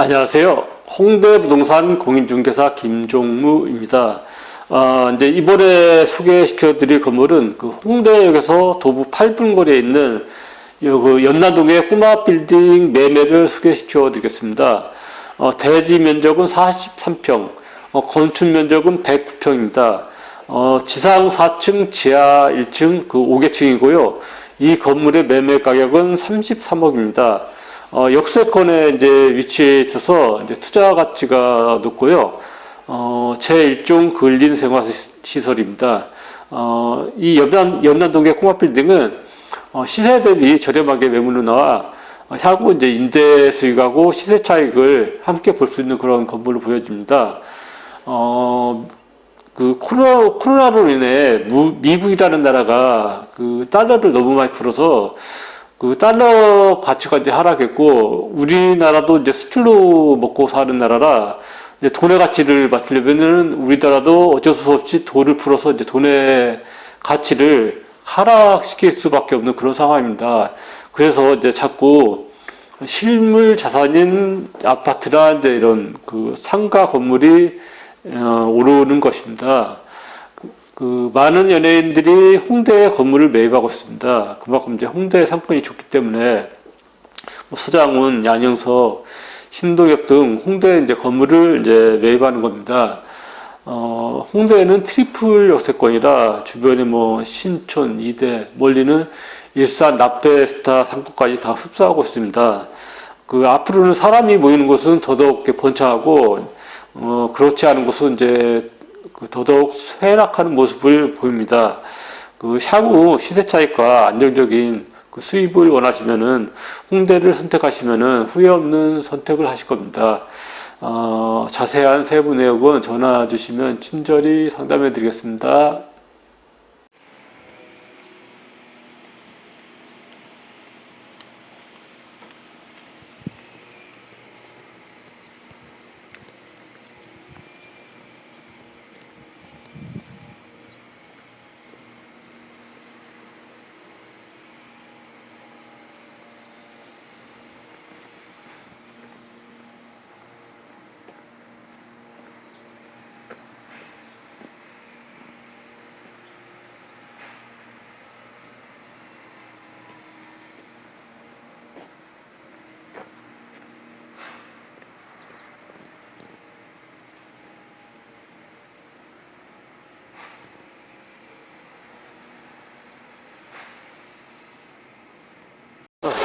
안녕하세요. 홍대 부동산 공인중개사 김종무입니다. 아, 이제 이번에 소개시켜 드릴 건물은 그 홍대역에서 도부 8분 거리에 있는 요그 연나동의 꼬마 빌딩 매매를 소개시켜 드리겠습니다. 어, 대지 면적은 43평, 어, 건축 면적은 109평입니다. 어, 지상 4층, 지하 1층, 그 5개층이고요. 이 건물의 매매 가격은 33억입니다. 어, 역세권에 이제 위치해 있어서 이제 투자 가치가 높고요. 어, 제1종 근린 생활 시설입니다. 어, 이 연남, 연남동의 꼬마빌딩은 어, 시세 대비 저렴하게 매물로 나와 어, 향후 이제 임대 수익하고 시세 차익을 함께 볼 수 있는 그런 건물을 보여줍니다. 어, 그 코로나, 코로나로 인해 무, 미국이라는 나라가 그 달러를 너무 많이 풀어서 그 달러 가치가 이제 하락했고 우리나라도 이제 수출로 먹고 사는 나라라 이제 돈의 가치를 맞추려면은 우리나라도 어쩔 수 없이 돈을 풀어서 이제 돈의 가치를 하락시킬 수밖에 없는 그런 상황입니다. 그래서 이제 자꾸 실물 자산인 아파트나 이제 이런 그 상가 건물이 어, 오르는 것입니다. 그, 그 많은 연예인들이 홍대 건물을 매입하고 있습니다. 그만큼 이제 홍대 상권이 좋기 때문에 뭐 서장훈, 양영석, 신동엽 등 홍대 이제 건물을 이제 매입하는 겁니다. 어, 홍대에는 트리플 역세권이라 주변에 뭐 신촌, 이대, 멀리는 일산, 나페스타 상권까지 다 흡수하고 있습니다. 그 앞으로는 사람이 모이는 곳은 더더욱 번창하고 어, 그렇지 않은 곳은 이제 그 더더욱 쇠락하는 모습을 보입니다. 그 향후 시세 차익과 안정적인 그 수입을 원하시면은 홍대를 선택하시면은 후회 없는 선택을 하실 겁니다. 어, 자세한 세부 내역은 전화 주시면 친절히 상담해 드리겠습니다.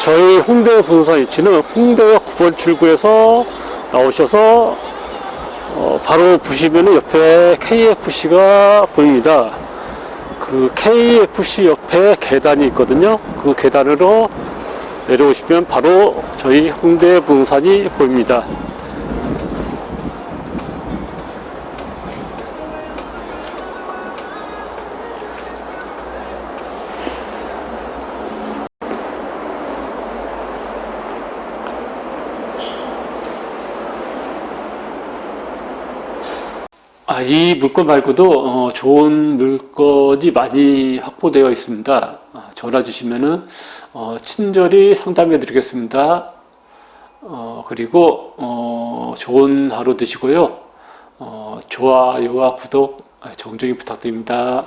저희 홍대 부동산 위치는 홍대역 9번 출구에서 나오셔서 어, 바로 보시면 옆에 KFC가 보입니다. 그 KFC 옆에 계단이 있거든요. 그 계단으로 내려오시면 바로 저희 홍대 부동산이 보입니다. 아, 이 물건 말고도 어, 좋은 물건이 많이 확보되어 있습니다. 아, 전화 주시면은 어, 친절히 상담해 드리겠습니다. 어, 그리고 어, 좋은 하루 되시고요. 어, 좋아요와 구독 아, 정중히 부탁드립니다.